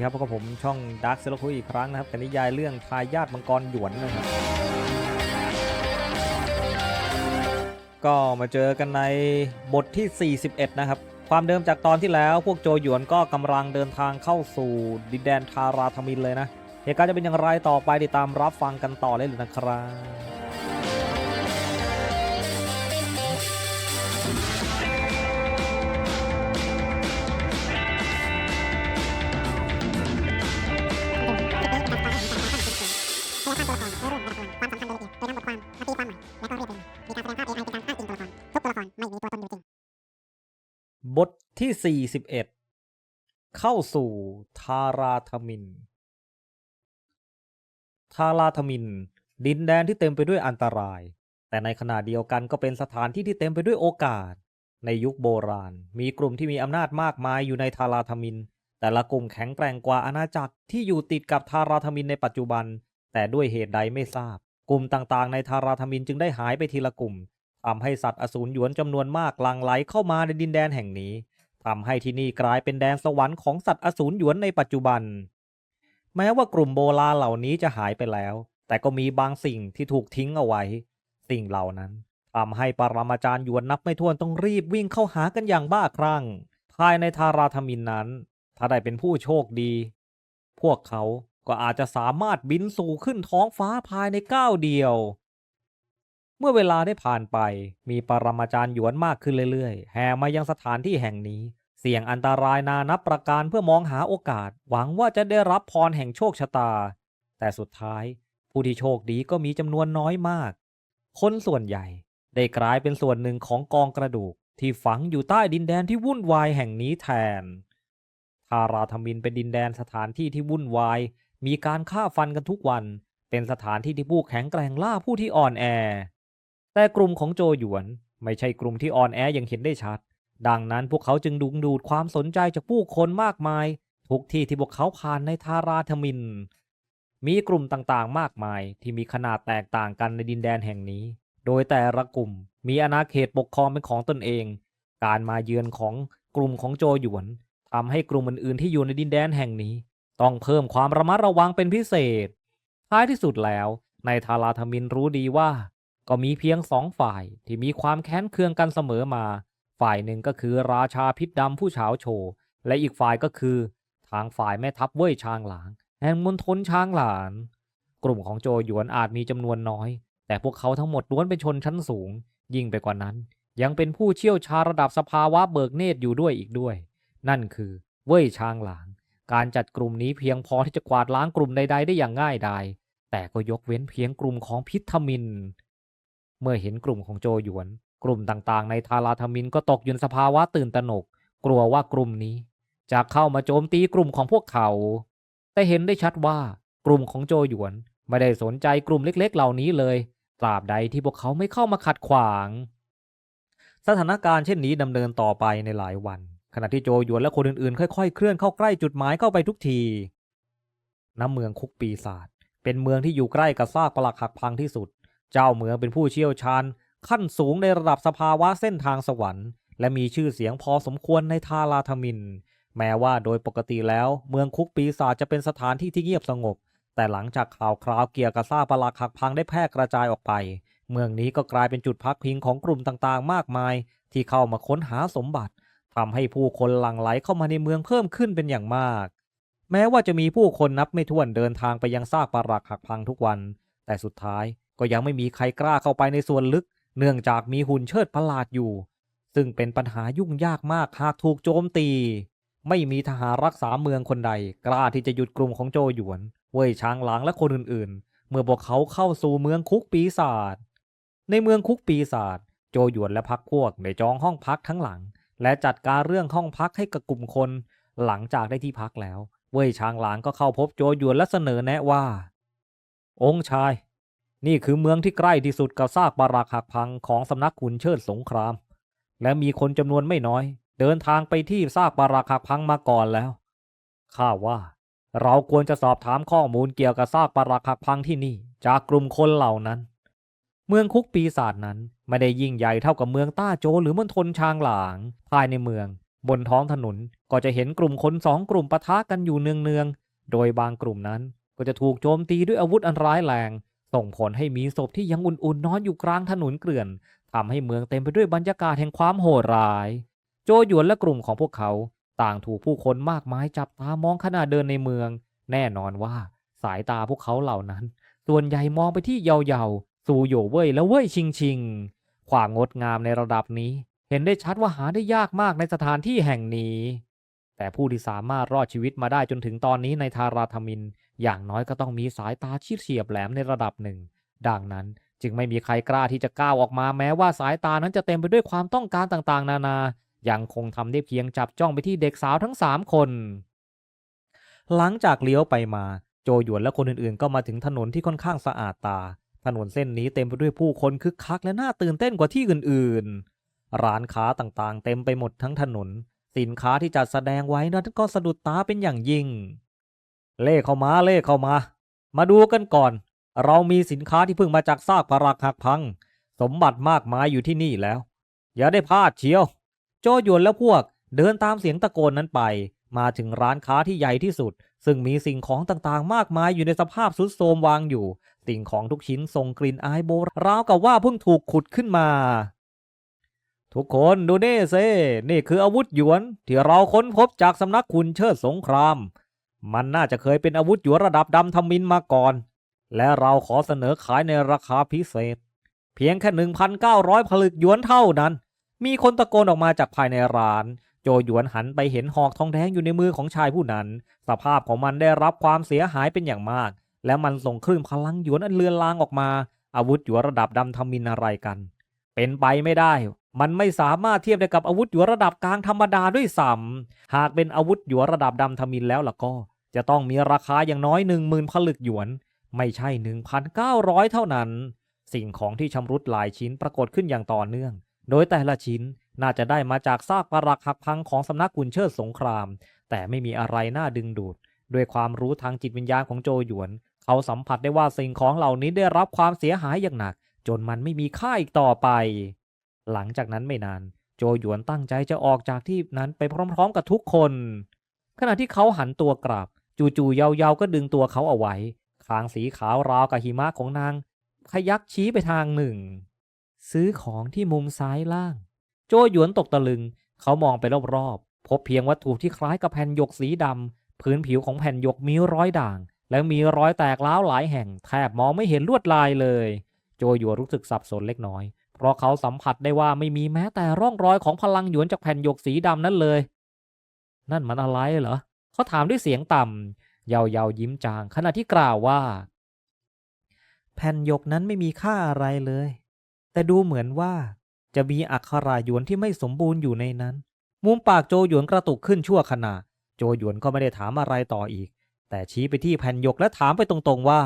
ดีครับพบกับผมช่องด a r k เซลคุยอีกครั้งนะครับกับนิยายเรื่องทายาทมังกรหยวนนะครับ ก็มาเจอกันในบทที่ 41 นะครับ ความเดิมจากตอนที่แล้วพวกโจหยวนก็กำลังเดินทางเข้าสู่ดินแดนทาราธมินเลยนะ เหตุการณ์จะเป็นอย่างไรต่อไปติดตามรับฟังกันต่อเลยเลยนะครับ บทที่ 41 เข้าสู่ทาราธมิน ทาราธมิน ดินแดนที่เต็มไปด้วยอันตราย แต่ในขณะเดียวกันก็เป็นสถานที่ที่เต็มไปด้วยโอกาส ในยุคโบราณ มีกลุ่มที่มีอำนาจมากมายอยู่ในทาราธมิน แต่ละกลุ่มแข็งแกร่งกว่าอาณาจักรที่อยู่ติดกับทาราธมินในปัจจุบัน แต่ด้วยเหตุใดไม่ทราบ กลุ่มต่างๆ ในทาราธมินจึงได้หายไปทีละกลุ่ม ทำให้สัตว์อสูรหยวนจำนวนมากหลั่งไหลเข้ามาในดินแดนแห่งนี้ทำให้ที่นี่กลายเป็นแดนสวรรค์ของสัตว์อสูรหยวนในปัจจุบัน แม้ว่ากลุ่มโบราณเหล่านี้จะหายไปแล้ว แต่ก็มีบางสิ่งที่ถูกทิ้งเอาไว้ สิ่งเหล่านั้นทำให้ปรมาจารย์หยวนนับไม่ถ้วนต้องรีบวิ่งเข้าหากันอย่างบ้าคลั่ง ภายในทาราธมินนั้น ถ้าได้เป็นผู้โชคดี พวกเขาก็อาจจะสามารถบินสู่ขึ้นท้องฟ้าภายในก้าวเดียว เมื่อเวลาได้ผ่านไป มีปรมาจารย์หยวนมากขึ้นเรื่อยๆ แห่มายังสถานที่แห่งนี้ เสี่ยงอันตรายนานับประการเพื่อมองหาโอกาส หวังว่าจะได้รับพรแห่งโชคชะตา แต่สุดท้าย ผู้ที่โชคดีก็มีจำนวนน้อยมาก คนส่วนใหญ่ ได้กลายเป็นส่วนหนึ่งของกองกระดูก ที่ฝังอยู่ใต้ดินแดนที่วุ่นวายแห่งนี้แทนทาราธมินเป็นดินแดนสถานที่ที่วุ่นวาย มีการฆ่าฟันกันทุกวัน เป็นสถานที่ที่ผู้แข็งแกร่งล่าผู้ที่อ่อนแอ แต่กลุ่มของโจหยวน ไม่ใช่กลุ่มที่อ่อนแออย่างเห็นได้ชัด ดังนั้นพวกเขาจึงดึงดูดความสนใจจากผู้คนมากมาย ทุกที่ที่พวกเขาผ่านในทาราธมิน มีกลุ่มต่างๆ มากมายที่มีขนาดแตกต่างกันในดินแดนแห่งนี้ โดยแต่ละกลุ่มมีอาณาเขตปกครองเป็นของตนเอง การมาเยือนของกลุ่มของโจหยวนทำให้กลุ่มอื่นๆที่อยู่ในดินแดนแห่งนี้ ต้องเพิ่มความระมัดระวังเป็นพิเศษ ท้ายที่สุดแล้ว ในทาราธมินรู้ดีว่า ก็มีเพียงสองฝ่ายที่มีความแค้นเคืองกันเสมอมา ฝ่ายหนึ่งก็คือราชาพิษดำผู้เฉาโฉและอีกฝ่ายก็คือ ทางฝ่ายแม่ทัพเว่ยชางหลาง แห่งมณฑลช้างหลาน กลุ่มของโจหยวนอาจมีจำนวนน้อย แต่พวกเขาทั้งหมดล้วนเป็นชนชั้นสูง ยิ่งไปกว่านั้น ยังเป็นผู้เชี่ยวชาญระดับสภาวะเบิกเนตรอยู่ด้วยอีกด้วย นั่นคือเว่ยชางหลาง การจัดกลุ่มนี้เพียงพอที่จะกวาดล้างกลุ่มใดๆได้อย่างง่ายดายแต่ก็ยกเว้นเพียงกลุ่มของพิทมิน เมื่อเห็นกลุ่มของโจหยวน กลุ่มต่างๆ ในทาราธมินก็ตกอยู่ในสภาวะตื่นตระหนก กลัวว่ากลุ่มนี้ จะเข้ามาโจมตีกลุ่มของพวกเขา แต่เห็นได้ชัดว่ากลุ่มของโจหยวนไม่ได้สนใจกลุ่มเล็กๆ เหล่านี้เลย ตราบใดที่พวกเขาไม่เข้ามาขัดขวาง สถานการณ์เช่นนี้ดำเนินต่อไปในหลายวัน ขณะที่โจหยวนและคนอื่นๆ ค่อยๆ เคลื่อนเข้าใกล้จุดหมายเข้าไปทุกที น้ำเมืองคุกปีศาจเป็นเมืองที่อยู่ใกล้กับซากปรักหักพังที่สุด เจ้าเมืองเป็นผู้เชี่ยวชาญ ขั้นสูงในระดับสภาวะเส้นทางสวรรค์ และมีชื่อเสียงพอสมควรในทาราธมิน แม้ว่าโดยปกติแล้วเมืองคุกปีศาจจะเป็นสถานที่ที่เงียบสงบ แต่หลังจากข่าวคราวเกี่ยวกับซากปรักหักพังได้แพร่กระจายออกไป เมืองนี้ก็กลายเป็นจุดพักพิงของกลุ่มต่างๆ มากมาย ที่เข้ามาค้นหาสมบัติทำให้ผู้คนหลั่งไหลเข้ามาในเมืองเพิ่มขึ้นเป็นอย่างมาก แม้ว่าจะมีผู้คนนับไม่ถ้วนเดินทางไปยังซากปรักหักพังทุกวัน แต่สุดท้าย ก็ยังไม่มีใครกล้าเข้าไปในส่วนลึก เนื่องจากมีหุ่นเชิดประหลาดอยู่ ซึ่งเป็นปัญหายุ่งยากมากหากถูกโจมตี ไม่มีทหารรักษาเมืองคนใด กล้าที่จะหยุดกลุ่มของโจหยวน เว่ยช้างหลางและคนอื่นๆ เมื่อพวกเขาเข้าสู่เมืองคุกปีศาจในเมืองคุกปีศาจโจหยวนและพักพวกได้จองห้องพักทั้งหลัง และจัดการเรื่องห้องพักให้กับกลุ่มคน หลังจากได้ที่พักแล้ว เว่ยช้างหลางก็เข้าพบโจหยวนและเสนอแนะว่า องค์ชาย นี่คือเมืองที่ใกล้ที่สุดกับซากปรักหักพังของสำนักขุนเชิดสงคราม และมีคนจำนวนไม่น้อย เดินทางไปที่ซากปรักหักพังมาก่อนแล้วข้าว่า เราควรจะสอบถามข้อมูลเกี่ยวกับซากปรักหักพังที่นี่ จากกลุ่มคนเหล่านั้น เมืองคุกปีศาจนั้นไม่ได้ยิ่งใหญ่เท่ากับเมืองต้าโจหรือมณฑลชางหลาง ภายในเมือง บนท้องถนนก็จะเห็นกลุ่มคนสองกลุ่มปะทะกันอยู่เนืองๆโดยบางกลุ่มนั้นก็จะถูกโจมตีด้วยอาวุธอันร้ายแรง ส่งผลให้มีศพที่ยังอุ่นๆนอนอยู่กลางถนนเกลื่อนทำให้เมืองเต็มไปด้วยบรรยากาศแห่งความโหดร้าย โจหยวนและกลุ่มของพวกเขา ต่างถูกผู้คนมากมายจับตามองขณะเดินในเมือง แน่นอนว่าสายตาพวกเขาเหล่านั้น ส่วนใหญ่มองไปที่เยาๆสู่โยเว่ยและเว่ยชิงชิง ความงดงามในระดับนี้ เห็นได้ชัดว่าหาได้ยากมากในสถานที่แห่งนี้ แต่ผู้ที่สามารถรอดชีวิตมาได้จนถึงตอนนี้ในทาราธมิน อย่างน้อยก็ต้องมีสายตาที่เฉียบแหลมในระดับหนึ่ง ดังนั้นจึงไม่มีใครกล้าที่จะก้าวออกมาแม้ว่าสายตานั้นจะเต็มไปด้วยความต้องการต่างๆ นานา ยังคงทำได้เพียงจับจ้องไปที่เด็กสาวทั้งสามคน หลังจากเลี้ยวไปมา โจหยวนและคนอื่นๆ ก็มาถึงถนนที่ค่อนข้างสะอาดตา ถนนเส้นนี้เต็มไปด้วยผู้คนคึกคักและน่าตื่นเต้นกว่าที่อื่นๆ ร้านค้าต่างๆ เต็มไปหมดทั้งถนน สินค้าที่จัดแสดงไว้นั้นก็สะดุดตาเป็นอย่างยิ่ง เล่เข้ามาเล่เข้ามา มาดูกันก่อน เรามีสินค้าที่เพิ่งมาจากซากปรักหักพัง สมบัติมากมายอยู่ที่นี่แล้ว อย่าได้พลาดเชียว โจหยวนและพวกเดินตามเสียงตะโกนนั้นไป มาถึงร้านค้าที่ใหญ่ที่สุด ซึ่งมีสิ่งของต่างๆ มากมายอยู่ในสภาพสุดโทรมวางอยู่ สิ่งของทุกชิ้นส่งกลิ่นอายโบราณราวกับว่าเพิ่งถูกขุดขึ้นมา ทุกคนดูนี่เซนี่คืออาวุธหยวนที่เราค้นพบจากสำนักคุณเชิดสงคราม มันน่าจะเคยเป็นอาวุธหยวนระดับดำทมินมาก่อน และเราขอเสนอขายในราคาพิเศษ เพียงแค่ 1,900 ผลึกหยวนเท่านั้น มีคนตะโกนออกมาจากภายในร้าน โจหยวนหันไปเห็นหอกทองแดงอยู่ในมือของชายผู้นั้น สภาพของมันได้รับความเสียหายเป็นอย่างมาก และมันส่งคลื่นพลังหยวนอันเลือนลางออกมา อาวุธหยวนระดับดำทมินอะไรกัน เป็นไปไม่ได้ มันไม่สามารถเทียบได้กับอาวุธหยวระดับกลางธรรมดาด้วยซ้ำหากเป็นอาวุธหยวระดับดำทมินแล้วล่ะก็ จะต้องมีราคาอย่างน้อยหนึ่งหมื่นผลึกหยวน ไม่ใช่ 1,900 เท่านั้น สิ่งของที่ชำรุดหลายชิ้นปรากฏขึ้นอย่างต่อเนื่อง โดยแต่ละชิ้นน่าจะได้มาจากซากปรักหักพังของสำนักกุนเชิดสงคราม แต่ไม่มีอะไรน่าดึงดูด ด้วยความรู้ทางจิตวิญญาณของโจหยวน เขาสัมผัสได้ว่าสิ่งของเหล่านี้ได้รับความเสียหายอย่างหนัก จนมันไม่มีค่าอีกต่อไป หลังจากนั้นไม่นาน โจหยวนตั้งใจจะออกจากที่นั้นไปพร้อมๆ กับทุกคน ขณะที่เขาหันตัวกลับ จู่ๆเยาๆก็ดึงตัวเขาเอาไว้คางสีขาวราวกับหิมะของนางขยักชี้ไปทางหนึ่ง ซื้อของที่มุมซ้ายล่าง โจหยวนตกตะลึง เขามองไปรอบๆ พบเพียงวัตถุที่คล้ายกับแผ่นหยกสีดำพื้นผิวของแผ่นหยกมีร้อยด่าง และมีรอยแตกร้าวหลายแห่ง แทบมองไม่เห็นลวดลายเลย โจหยวนรู้สึกสับสนเล็กน้อย เพราะเขาสัมผัสได้ว่าไม่มีแม้แต่ร่องรอยของพลังหยวนจากแผ่นหยกสีดำนั้นเลย นั่นมันอะไรเหรอเขาถามด้วยเสียงต่ำเยาเยายิ้มจางขณะที่กล่าวว่า แผ่นหยกนั้นไม่มีค่าอะไรเลย แต่ดูเหมือนว่าจะมีอักขระหยวนที่ไม่สมบูรณ์อยู่ในนั้น มุมปากโจหยวนกระตุกขึ้นชั่วขณะ โจหยวนก็ไม่ได้ถามอะไรต่ออีก แต่ชี้ไปที่แผ่นหยกและถามไปตรงๆว่า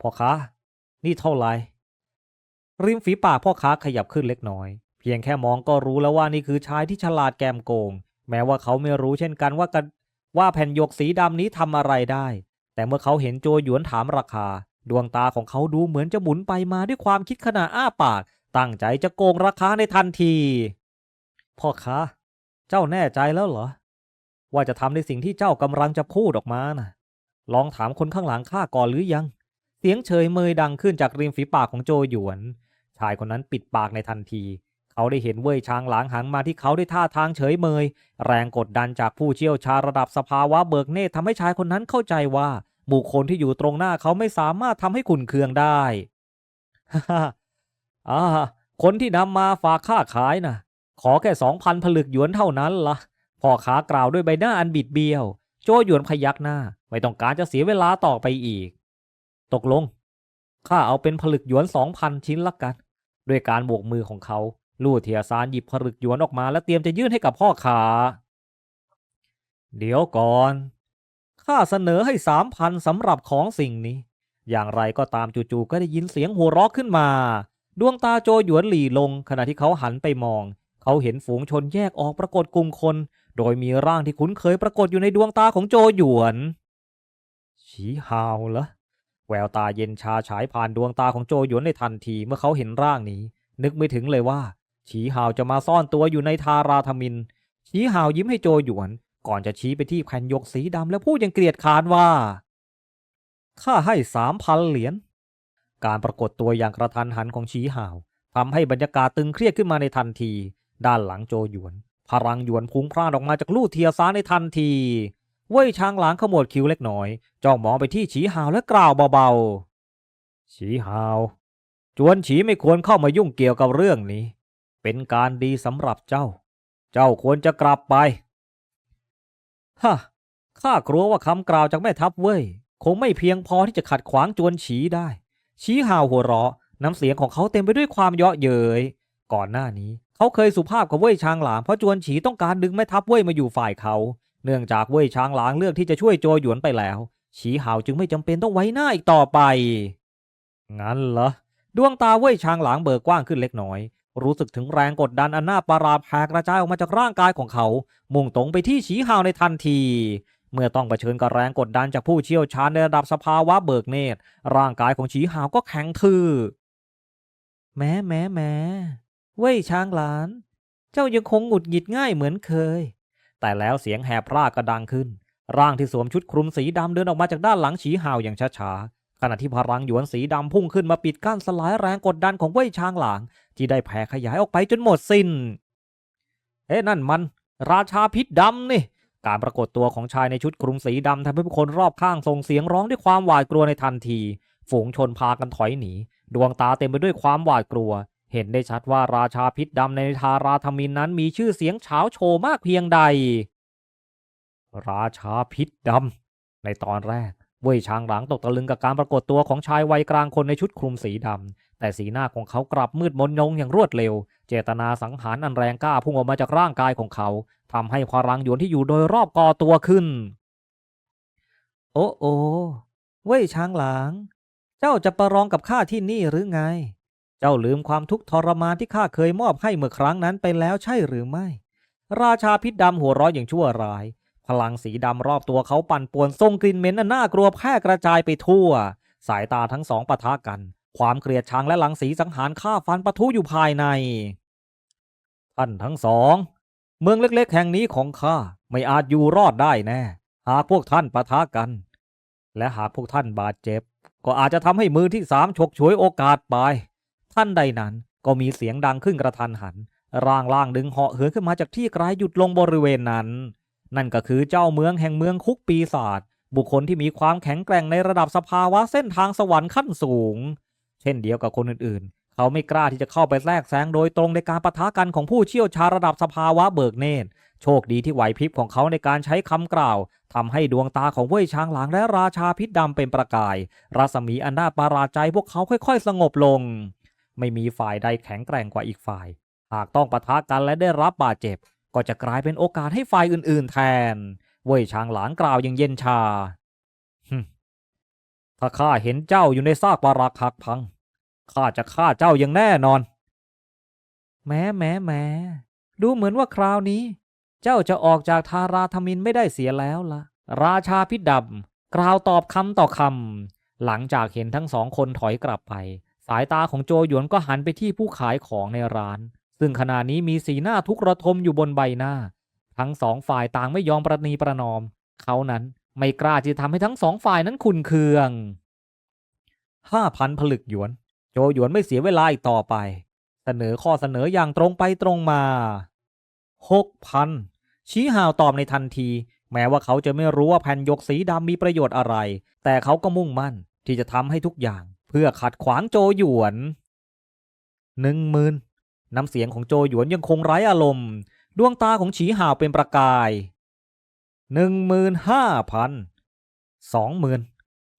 พ่อค้านี่เท่าไหร่ ริมฝีปากพ่อค้าขยับขึ้นเล็กน้อย เพียงแค่มองก็รู้แล้วว่านี่คือชายที่ฉลาดแกมโกง แม้ว่าเขาไม่รู้เช่นกันว่ากันว่าแผ่นหยกสีดำนี้ทำอะไรได้ แต่เมื่อเขาเห็นโจหยวนถามราคา ดวงตาของเขาดูเหมือนจะหมุนไปมาด้วยความคิดขณะอ้าปาก ตั้งใจจะโกงราคาในทันที พ่อค้า เจ้าแน่ใจแล้วเหรอ ว่าจะทำในสิ่งที่เจ้ากำลังจะพูดออกมานะ่ะ ลองถามคนข้างหลังข้าก่อนหรือยัง เสียงเฉยเมยดังขึ้นจากริมฝีปากของโจหยวน ชายคนนั้นปิดปากในทันที เขาได้เห็นเว่ยช้างหลางหันมาที่เขาด้วยท่าทางเฉยเมย แรงกดดันจากผู้เชี่ยวชาญระดับสภาวะเบิกเนตรทำให้ชายคนนั้นเข้าใจว่า บุคคลที่อยู่ตรงหน้าเขาไม่สามารถทำให้ขุนเคืองได้ฮ่าฮ่าอ่าคนที่นำมาฝากค่าขายนะขอแค่สองพันผลึกหยวนเท่านั้นละ่ะพ่อค้ากล่าวด้วยใบหน้าอันบิดเบี้ยว โจหยวนพยักหน้า ไม่ต้องการจะเสียเวลาต่อไปอีก ตกลง ข้าเอาเป็นผลึกหยวนสองพันชิ้นละกัน ด้วยการโบกมือของเขา ลู่เทียซานหยิบผลึกหยวนออกมา และเตรียมจะยื่นให้กับพ่อค้าเดี๋ยวก่อน ข้าเสนอให้สามพันสำหรับของสิ่งนี้ อย่างไรก็ตามจู่ๆก็ได้ยินเสียงหัวเราะขึ้นมา ดวงตาโจหยวนหลีลง ขณะที่เขาหันไปมอง เขาเห็นฝูงชนแยกออกปรากฏกลุ่มคน โดยมีร่างที่คุ้นเคยปรากฏอยู่ในดวงตาของโจหยวนฉีฮาวเหรอ แววตาเย็นชาฉายผ่านดวงตาของโจหยวนในทันทีเมื่อเขาเห็นร่างนี้ นึกไม่ถึงเลยว่า ฉีฮาวจะมาซ่อนตัวอยู่ในทาราธมินชี้หาวยิ้มให้โจหยวน ก่อนจะชี้ไปที่แผ่นยกสีดำและพูดอย่างเกลียดคานว่าข้าให้สามพันเหรียญการปรากฏตัวอย่างกระทันหันของชี้หาวทำให้บรรยากาศตึงเครียดขึ้นมาในทันที ด้านหลังโจหยวน พลังหยวนพุ่งพล่านออกมาจากลู่เทียซ้าในทันที เว่ยช้างหลางขมวดคิ้วเล็กน้อย จ้องมองไปที่ฉีหาวและกล่าวเบาๆ ฉีหาว จวนฉีไม่ควรเข้ามายุ่งเกี่ยวกับเรื่องนี้ เป็นการดีสำหรับเจ้า เจ้าควรจะกลับไป ฮะ ข้ากลัวว่าคำกล่าวจากแม่ทัพเว่ยคงไม่เพียงพอที่จะขัดขวางจวนฉีได้ ฉีหาวหัวเราะ น้ำเสียงของเขาเต็มไปด้วยความเยาะเย้ย ก่อนหน้านี้ เขาเคยสุภาพกับเว่ยชางหลางเพราะจวนฉีต้องการดึงแม่ทัพเว่ยมาอยู่ฝ่ายเขา เนื่องจากเว่ยช้างหลางเลือกที่จะช่วยโจหยวนไปแล้ว ฉีหาวจึงไม่จำเป็นต้องไว้หน้าอีกต่อไป งั้นเหรอ ดวงตาเว่ยช้างหลางเบิกกว้างขึ้นเล็กน้อย รู้สึกถึงแรงกดดันอันน่าประหลาดแผ่กระจายออกมาจากร่างกายของเขา มุ่งตรงไปที่ฉีหาวในทันที เมื่อต้องเผชิญกับแรงกดดันจากผู้เชี่ยวชาญในระดับสภาวะเบิกเนตร ร่างกายของฉีหาวก็แข็งทื่อแม้แม้แม้เว่ยช้างหลาน เจ้ายังคงหงุดหงิดง่ายเหมือนเคย แต่แล้วเสียงแหบพร่าก็ดังขึ้น ร่างที่สวมชุดคลุมสีดำเดินออกมาจากด้านหลังฉีห่าวอย่างช้าๆขณะที่พลังหยวนสีดำพุ่งขึ้นมาปิดกั้นสลายแรงกดดันของเว่ยช้างหลาง ที่ได้แผ่ขยายออกไปจนหมดสิน้นเอ๊ะนั่นมัน ราชาพิษดำนี่การปรากฏตัวของชายในชุดคลุมสีดำทำให้ผู้คนรอบข้างส่งเสียงร้องด้วยความหวาดกลัวในทันที ฝูงชนพากันถอยหนี ดวงตาเต็มไปด้วยความหวาดกลัว เห็นได้ชัดว่าราชาพิษดำในทาราธมินนั้นมีชื่อเสียงเฉาโชว์มากเพียงใด ราชาพิษดำในตอนแรก เว่ยช้างหลังตกตะลึงกับการปรากฏตัวของชายวัยกลางคนในชุดคลุมสีดำ แต่สีหน้าของเขากลับมืดมนยงอย่างรวดเร็ว เจตนาสังหารอันแรงกล้าพุ่งออกมาจากร่างกายของเขาทำให้พลังหยวนที่อยู่โดยรอบก่อตัวขึ้น โอ้โอเว่ยช้างหลางเจ้าจะประลองกับข้าที่นี่หรือไง เจ้าลืมความทุกข์ทรมานที่ข้าเคยมอบให้เมื่อครั้งนั้นไปแล้วใช่หรือไม่ ราชาพิษดำหัวร้ออย่างชั่วร้าย พลังสีดำรอบตัวเขาปั่นป่วนทรงกลิ่นเหม็นอันน่ากลัวแพร่กระจายไปทั่ว สายตาทั้งสองปะทะกัน ความเกลียดชังและหลังสีสังหารฆ่าฟันปะทุอยู่ภายใน ท่านทั้งสอง เมืองเล็กๆ แห่งนี้ของข้าไม่อาจอยู่รอดได้แน่ หากพวกท่านปะทะกัน และหากพวกท่านบาดเจ็บ ก็อาจจะทำให้มือที่สามฉกฉวยโอกาสไป ท่านใดนั้นก็มีเสียงดังขึ้นกระทันหัน ร่างล่างดึงเหาะเหินขึ้นมาจากที่ไกลหยุดลงบริเวณนั้น นั่นก็คือเจ้าเมืองแห่งเมืองคุกปีศาจบุคคลที่มีความแข็งแกร่งในระดับสภาวะเส้นทางสวรรค์ขั้นสูง เช่นเดียวกับคนอื่นๆ เขาไม่กล้าที่จะเข้าไปแทรกแซงโดยตรงในการปะทะกันของผู้เชี่ยวชาญระดับสภาวะเบิกเนตร โชคดีที่ไหวพริบของเขาในการใช้คำกล่าวทำให้ดวงตาของเว่ยช้างหลางและราชาพิษดำเป็นประกาย รัศมีอันน่าประหลาดใจพวกเขาค่อย ๆ สงบลง ไม่มีฝ่ายใดแข็งแกร่งกว่าอีกฝ่าย หากต้องปะทะกันและได้รับบาดเจ็บ ก็จะกลายเป็นโอกาสให้ฝ่ายอื่นๆ แทน เว่ยช้างหลางกล่าวอย่างเย็นชาฮึถ้าข้าเห็นเจ้าอยู่ในซากปรักหักพังข้าจะฆ่าเจ้าอย่างแน่นอน แม้แม้แม้ดูเหมือนว่าคราวนี้ เจ้าจะออกจากทาราธมินไม่ได้เสียแล้วละ่ะราชาพิษดำกล่าวตอบคำต่อคำหลังจากเห็นทั้งสองคนถอยกลับไป สายตาของโจหยวนก็หันไปที่ผู้ขายของในร้าน ซึ่งขณะนี้มีสีหน้าทุกระทมอยู่บนใบหน้า ทั้งสองฝ่ายต่างไม่ยอมประนีประนอม เขานั้นไม่กล้าที่จะทำให้ทั้งสองฝ่ายนั้นขุนเคืองห้าพันผลึกหยวน โจหยวนไม่เสียเวลาอีกต่อไป เสนอข้อเสนออย่างตรงไปตรงมาหกพันชี้ห่าวตอบในทันที แม้ว่าเขาจะไม่รู้ว่าแผ่นหยกสีดำมีประโยชน์อะไร แต่เขาก็มุ่งมั่นที่จะทำให้ทุกอย่าง เพื่อขัดขวางโจหยวนหนึ่งหมื่นน้ำเสียงของโจหยวนยังคงไร้อารมณ์ ดวงตาของฉีห่าวเป็นประกายหนึ่งหมื่นห้าพันสองหมื่น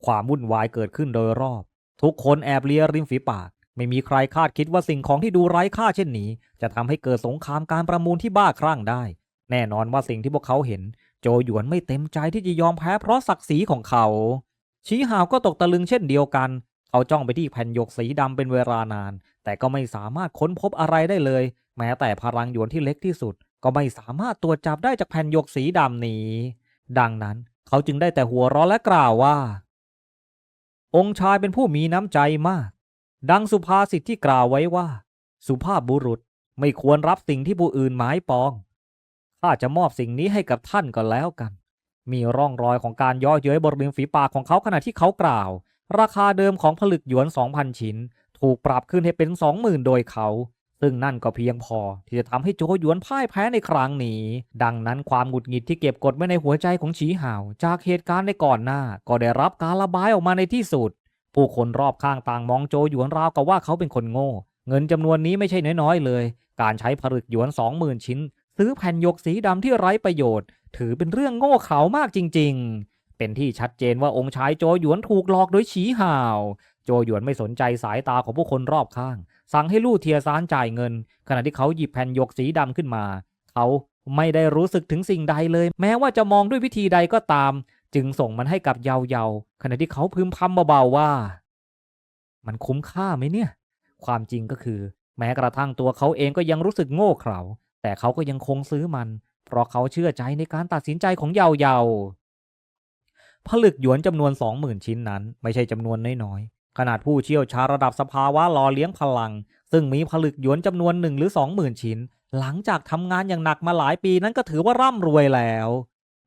ความวุ่นวายเกิดขึ้นโดยรอบ ทุกคนแอบเลียริมฝีปาก ไม่มีใครคาดคิดว่าสิ่งของที่ดูไร้ค่าเช่นนี้ จะทำให้เกิดสงครามการประมูลที่บ้าคลั่งได้ แน่นอนว่าสิ่งที่พวกเขาเห็น โจหยวนไม่เต็มใจที่จะยอมแพ้เพราะศักดิ์ศรีของเขา ชี้หาวก็ตกตะลึงเช่นเดียวกัน เขาจ้องไปที่แผ่นหยกสีดำเป็นเวลานาน แต่ก็ไม่สามารถค้นพบอะไรได้เลย แม้แต่พลังหยวนที่เล็กที่สุด ก็ไม่สามารถตรวจจับได้จากแผ่นหยกสีดำนี้ ดังนั้นเขาจึงได้แต่หัวเราะและกล่าวว่า องค์ชายเป็นผู้มีน้ำใจมาก ดังสุภาษิตที่กล่าวไว้ว่า สุภาพบุรุษไม่ควรรับสิ่งที่ผู้อื่นหมายปองข้าจะมอบสิ่งนี้ให้กับท่านก็แล้วกัน มีร่องรอยของการย่อเย้ยบนริมฝีปากของเขาขณะที่เขากล่าว ราคาเดิมของผลึกหยวน 2,000 ชิ้น ถูกปรับขึ้นให้เป็น 20,000 โดยเขา ซึ่งนั่นก็เพียงพอที่จะทำให้โจหยวนพ่ายแพ้ในครั้งนี้ ดังนั้นความหงุดหงิดที่เก็บกดไว้ในหัวใจของฉีห่าว จากเหตุการณ์ในก่อนหน้า ก็ได้รับการระบายออกมาในที่สุด ผู้คนรอบข้างต่างมองโจหยวนราวกับว่าเขาเป็นคนโง่ เงินจำนวนนี้ไม่ใช่น้อยๆเลย การใช้ผลึกหยวน 20,000 ชิ้น ซื้อแผ่นหยกสีดำที่ไร้ประโยชน์ ถือเป็นเรื่องโง่เขลามากจริง ๆ เป็นที่ชัดเจนว่าองค์ชายโจหยวนถูกหลอกโดยฉีห่าว โจหยวนไม่สนใจสายตาของผู้คนรอบข้าง สั่งให้ลู่เทียซานจ่ายเงิน ขณะที่เขาหยิบแผ่นหยกสีดำขึ้นมา เขาไม่ได้รู้สึกถึงสิ่งใดเลย แม้ว่าจะมองด้วยวิธีใดก็ตาม จึงส่งมันให้กับเยาเยาขณะที่เขาพึมพำเบาๆว่า มันคุ้มค่าไหมเนี่ย ความจริงก็คือ แม้กระทั่งตัวเขาเองก็ยังรู้สึกโง่เขลาแต่เขาก็ยังคงซื้อมัน เพราะเขาเชื่อใจในการตัดสินใจของเยาเยา ผลึกหยวนจำนวนสองหมื่นชิ้นนั้น ไม่ใช่จำนวนน้อยๆ ขนาดผู้เชี่ยวชาญระดับสภาวะหล่อเลี้ยงพลัง ซึ่งมีผลึกหยวนจำนวนหนึ่งหรือสองหมื่นชิ้น หลังจากทำงานอย่างหนักมาหลายปีนั้นก็ถือว่าร่ำรวยแล้ว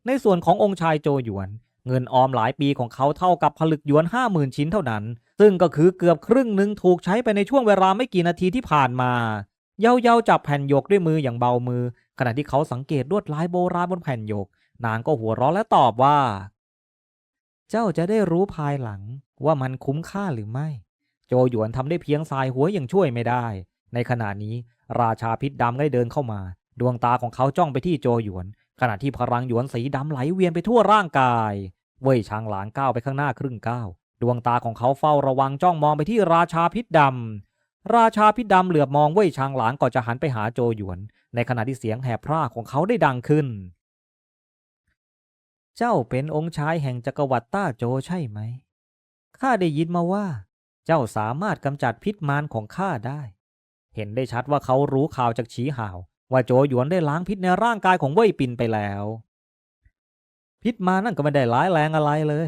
ในส่วนขององค์ชายโจหยวน เงินออมหลายปีของเขาเท่ากับผลึกหยวนห้าหมื่นชิ้นเท่านั้น ซึ่งก็คือเกือบครึ่งหนึ่งถูกใช้ไปในช่วงเวลาไม่กี่นาทีที่ผ่านมาเยาเยาจับแผ่นหยกด้วยมืออย่างเบามือ ขณะที่เขาสังเกตลวดลายโบราณบนแผ่นหยก นางก็หัวเราะและตอบว่า เจ้าจะได้รู้ภายหลังว่ามันคุ้มค่าหรือไม่ โจหยวนทำได้เพียงสายหัวอย่างช่วยไม่ได้ ในขณะนี้ราชาพิษดำได้เดินเข้ามา ดวงตาของเขาจ้องไปที่โจหยวน ขณะที่พลังหยวนสีดำไหลเวียนไปทั่วร่างกาย เว่ยชางหลางก้าวไปข้างหน้าครึ่งก้าวดวงตาของเขาเฝ้าระวังจ้องมองไปที่ราชาพิษดำ ราชาพิษดำเหลือบมองเว่ยชางหลางก่อนจะหันไปหาโจหยวน ในขณะที่เสียงแหบพร่าของเขาได้ดังขึ้น เจ้าเป็นองค์ชายแห่งจักรวรรดิต้าโจใช่ไหม ข้าได้ยินมาว่า เจ้าสามารถกำจัดพิษมารของข้าได้ เห็นได้ชัดว่าเขารู้ข่าวจากฉีห่าว ว่าโจหยวนได้ล้างพิษในร่างกายของเว่ยปินไปแล้ว พิษมานั่นก็ไม่ได้ร้ายแรงอะไรเลย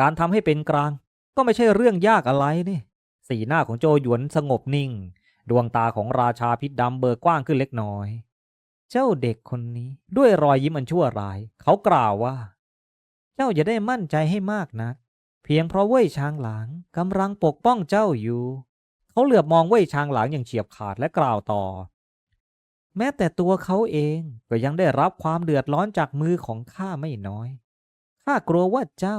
การทำให้เป็นกลาง ก็ไม่ใช่เรื่องยากอะไรนี่ สีหน้าของโจหยวนสงบนิ่ง ดวงตาของราชาพิษดำเบิกกว้างขึ้นเล็กน้อย เจ้าเด็กคนนี้ด้วยรอยยิ้มอันชั่วร้าย เขากล่าวว่า เจ้าอย่าได้มั่นใจให้มากนะัก เพียงเพราะเว่ยช้างหลางกำลังปกป้องเจ้าอยู่ เขาเหลือบมองเว่ยช้างหลางอย่างเฉียบขาดและกล่าวต่อ แม้แต่ตัวเขาเองก็ยังได้รับความเดือดร้อนจากมือของข้าไม่น้อยข้ากลัวว่าเจ้า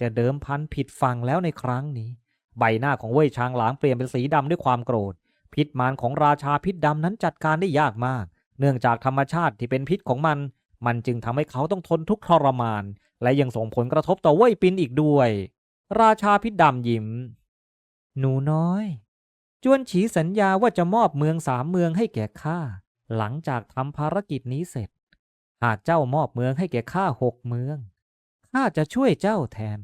จะเดิมพันผิดฝั่งแล้วในครั้งนี้ ใบหน้าของเว่ยช้างหลางเปลี่ยนเป็นสีดำด้วยความโกรธ พิษมารของราชาพิษดำนั้นจัดการได้ยากมาก เนื่องจากธรรมชาติที่เป็นพิษของมันมันจึงทำให้เขาต้องทนทุกข์ทรมาน และยังส่งผลกระทบต่อเว่ยปินอีกด้วย ราชาพิษดำยิ้ม หนูน้อย จวนฉีสัญญาว่าจะมอบเมืองสามเมืองให้แก่ข้า หลังจากทำภารกิจนี้เสร็จ หากเจ้ามอบเมืองให้แก่ข้าหกเมืองข้าจะช่วยเจ้าแทน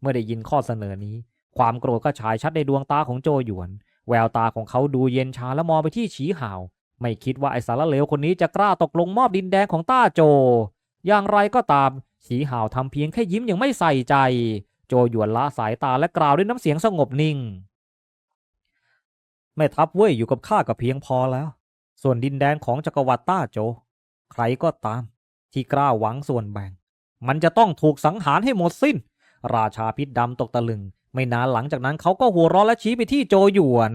เมื่อได้ยินข้อเสนอนี้ ความโกรธก็ฉายชัดในดวงตาของโจหยวน แววตาของเขาดูเย็นชาและมองไปที่ฉีหาว ไม่คิดว่าไอสารเลวคนนี้จะกล้าตกลงมอบดินแดงของต้าโจ อย่างไรก็ตาม ฉีห่าวทำเพียงแค่ยิ้มย่างไม่ใส่ใจ โจหยวนละสายตาและกล่าวด้วยน้ำเสียงสงบนิ่ง แม่ทัพเว่ยอยู่กับข้าก็เพียงพอแล้ว ส่วนดินแดนของจักรวรรดิต้าโจ ใครก็ตาม ที่กล้าหวังส่วนแบ่ง มันจะต้องถูกสังหารให้หมดสิ้น ราชาพิษดำตกตะลึง ไม่นานหลังจากนั้นเขาก็หัวเราะและชี้ไปที่โจหยวน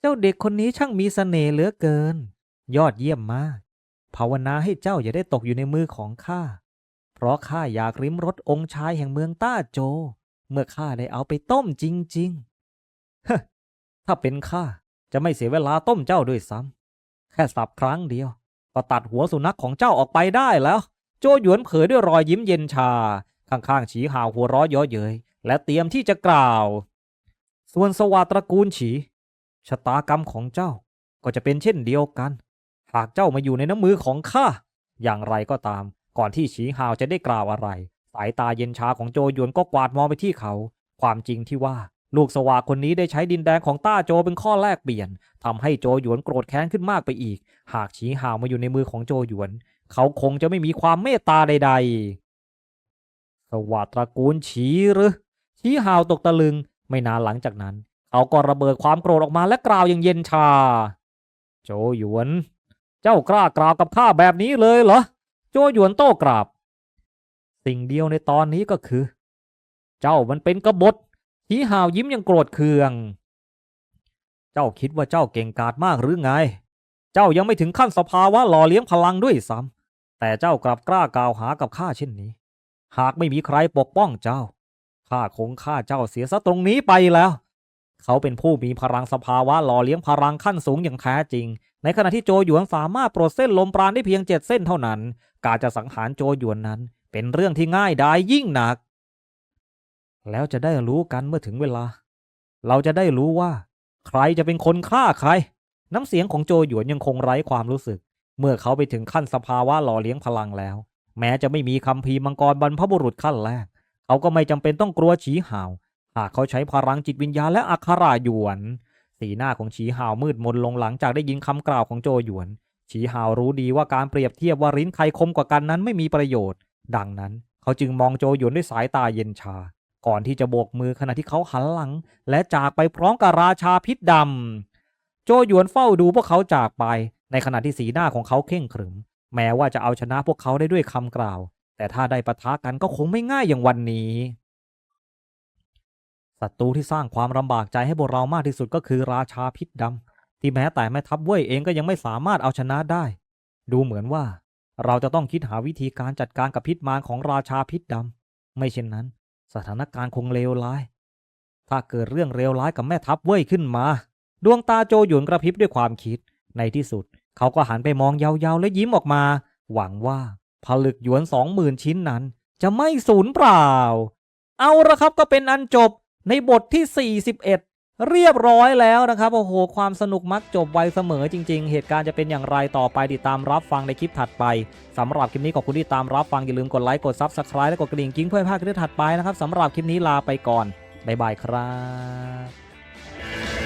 เจ้าเด็กคนนี้ช่างมีเสน่ห์เหลือเกิน ยอดเยี่ยมมาก ภาวนาให้เจ้าอย่าได้ตกอยู่ในมือของข้า เพราะข้าอยากริมรสองค์ชายแห่งเมืองต้าโจ เมื่อข้าได้เอาไปต้มจริงๆฮะถ้าเป็นข้าจะไม่เสียเวลาต้มเจ้าด้วยซ้ำแค่สับครั้งเดียว ก็ตัดหัวสุนัขของเจ้าออกไปได้แล้ว โจหยวนเผยด้วยรอยยิ้มเย็นชา ข้างๆฉีหาวหัวร้อเย้อเย้ยและเตรียมที่จะกล่าว ส่วนสวัสดตระกูลฉีชะตากรรมของเจ้าก็จะเป็นเช่นเดียวกัน หากเจ้ามาอยู่ในน้ำมือของข้าอย่างไรก็ตาม ก่อนที่ฉีหาวจะได้กล่าวอะไร สายตาเย็นชาของโจหยวนก็กวาดมองไปที่เขา ความจริงที่ว่าลูกสวาคนนี้ได้ใช้ดินแดนของต้าโจเป็นข้อแลกเปลี่ยนทำให้โจหยวนโกรธแค้นขึ้นมากไปอีก หากฉีหาวมาอยู่ในมือของโจหยวน เขาคงจะไม่มีความเมตตาใด ๆ สวัสดตระกูลฉีหรือฉีหาวตกตะลึง ไม่นานหลังจากนั้น เขาก็ระเบิดความโกรธออกมาและกล่าวอย่างเย็นชา โจหยวน เจ้ากล้ากล่าวกับข้าแบบนี้เลยเหรอ โจหยวนโต้กราบสิ่งเดียวในตอนนี้ก็คือ เจ้ามันเป็นกบฏทีหาวยิ้มยังโกรธเคือง เจ้าคิดว่าเจ้าเก่งกาจมากหรือไง เจ้ายังไม่ถึงขั้นสภาวะหล่อเลี้ยงพลังด้วยซ้ำแต่เจ้ากลับกล้ากล่าวหากับข้าเช่นนี้ หากไม่มีใครปกป้องเจ้าข้าคงฆ่าเจ้าเสียซะตรงนี้ไปแล้ว เขาเป็นผู้มีพลังสภาวะหล่อเลี้ยงพลังขั้นสูงอย่างแท้จริง ในขณะที่โจหยวนสามารถปลดเส้นลมปราณได้เพียงเจ็ดเส้นเท่านั้น การจะสังหารโจหยวนนั้น เป็นเรื่องที่ง่ายดายยิ่งหนัก แล้วจะได้รู้กันเมื่อถึงเวลา เราจะได้รู้ว่า ใครจะเป็นคนฆ่าใคร น้ำเสียงของโจหยวนยังคงไร้ความรู้สึก เมื่อเขาไปถึงขั้นสภาวะหล่อเลี้ยงพลังแล้ว แม้จะไม่มีคำพีมังกรบรรพบุรุษขั้นแรก เขาก็ไม่จำเป็นต้องกลัวฉีห่าวหากเขาใช้พลังจิตวิญญาณและอัคราหยวน สีหน้าของฉีหาวมืดมนลงหลังจากได้ยินคำกล่าวของโจหยวน ฉีหาวรู้ดีว่าการเปรียบเทียบว่าริ้นใครคมกว่ากันนั้นไม่มีประโยชน์ ดังนั้น เขาจึงมองโจหยวนด้วยสายตาเย็นชา ก่อนที่จะโบกมือขณะที่เขาหันหลัง และจากไปพร้อมกับราชาพิษดำ โจหยวนเฝ้าดูพวกเขาจากไป ในขณะที่สีหน้าของเขาเข่งขรึม แม้ว่าจะเอาชนะพวกเขาได้ด้วยคำกล่าว แต่ถ้าได้ปะทะกันก็คงไม่ง่ายอย่างวันนี้ ศัตรูที่สร้างความลำบากใจให้พวกเรามากที่สุดก็คือราชาพิษดำที่แม้แต่แม่ทัพเว่ยเองก็ยังไม่สามารถเอาชนะได้ ดูเหมือนว่า เราจะต้องคิดหาวิธีการจัดการกับพิษมารของราชาพิษดำไม่เช่นนั้น สถานการณ์คงเลวร้าย ถ้าเกิดเรื่องเลวร้ายกับแม่ทัพเว่ยขึ้นมา ดวงตาโจหยวนกระพริบด้วยความคิด ในที่สุด เขาก็หันไปมองยาวๆและยิ้มออกมา หวังว่าผลึกหยวนสองหมื่นชิ้นนั้น จะไม่สูญเปล่า เอาละครับก็เป็นอันจบ ในบทที่ 41 เรียบร้อยแล้วนะครับ โอ้โห ความสนุกมักจบไวเสมอจริง ๆ เหตุการณ์จะเป็นอย่างไรต่อไปติดตามรับฟังในคลิปถัดไปสำหรับคลิปนี้ขอบคุณที่ตามรับฟังอย่าลืมกดไลค์กดซับสไคร b e และกดกระดิ่งกิ้งเพื่อให้พลาดคลิปถัดไปนะครับสำหรับคลิปนี้ลาไปก่อนบ๊ายบายครับ